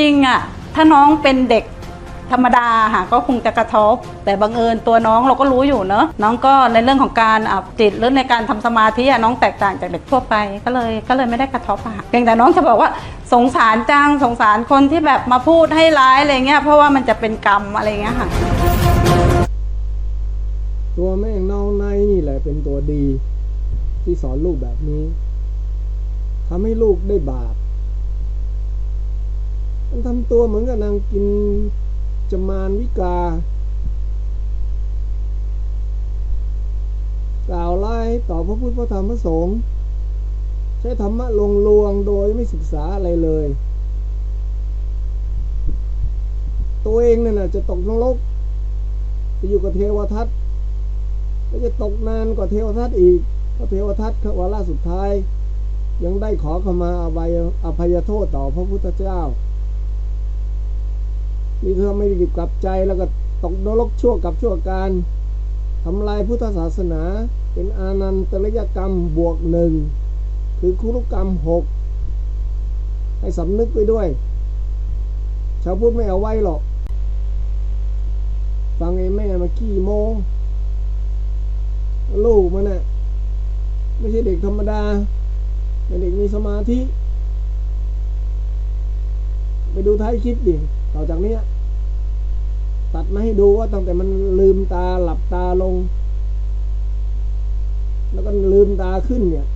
ริงๆอะถ้าน้องเป็นเด็กธรรมดาค่ะก็คงจะกระทบ แต่บังเอิญตัวน้องเราก็รู้อยู่เนอะน้องก็ในเรื่องของการอะจิตหรือในการทำสมาธิอะน้องแตกต่างจากเด็กทั่วไปก็เลยก็เลยไม่ได้กระทบอะค่ะเพียงแต่น้องจะบอกว่าสงสารจังสงสารคนที่แบบมาพูดให้ร้ายอะไรเงี้ยเพราะว่ามันจะเป็นกรรมอะไรเงี้ยค่ะ ตัวแม่งน้องในนี่แหละเป็นตัวดี ที่สอนลูกแบบนี้ทำให้ลูกได้บาป มันทำตัวเหมือนกับนางกินจมานวิกากล่าวไล่ต่อพระพุทธพระธรรมพระสงฆ์ใช้ธรรมะลงลวงโดยไม่ศึกษาอะไรเลย ตัวเองนั่นน่ะจะตกนรกไปอยู่กับเทวทัตก็จะตกนานกว่าเทวทัตอีกเพราะเทวทัตขวาระสุดท้าย ยังได้ขอขมาอภัยอภัยโทษต่อพระพุทธเจ้า นี่ถ้าไม่รีบกลับใจแล้วก็ตกนรกชั่วกับชั่วการทำลายพุทธศาสนา เป็นอานันตริยกรรมบวกหนึ่งคือคุรุกรรมหกให้สำนึกไปด้วย ชาวพุทธไม่เอาไว้หรอก ฟังไอ้แม่มาขี้โม ลูกมันน่ะไม่ใช่เด็กธรรมดาเป็นเด็กมีสมาธิ ไปดูท้ายคลิปดิต่อจากเนี้ยตัดมาให้ดูว่าตั้งแต่มันลืมตาหลับตาลง แล้วก็ลืมตาขึ้นเนี่ย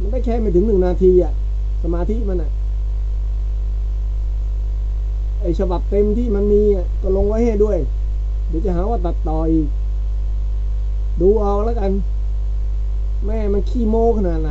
มันได้แค่ไม่ถึงหนึ่งนาทีอะสมาธิมันอะไอฉบับเต็มที่มันมีอะก็ลงไว้ให้ด้วย เดี๋ยวจะหาว่าตัดต่ออีก ดูเอาแล้วกัน แม่มันขี้โม้ขนาดไหน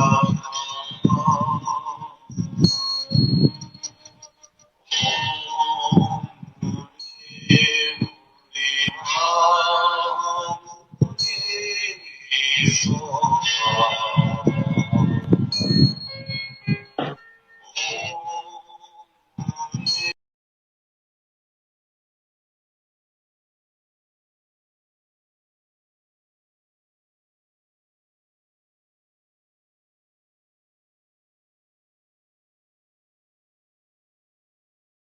啊说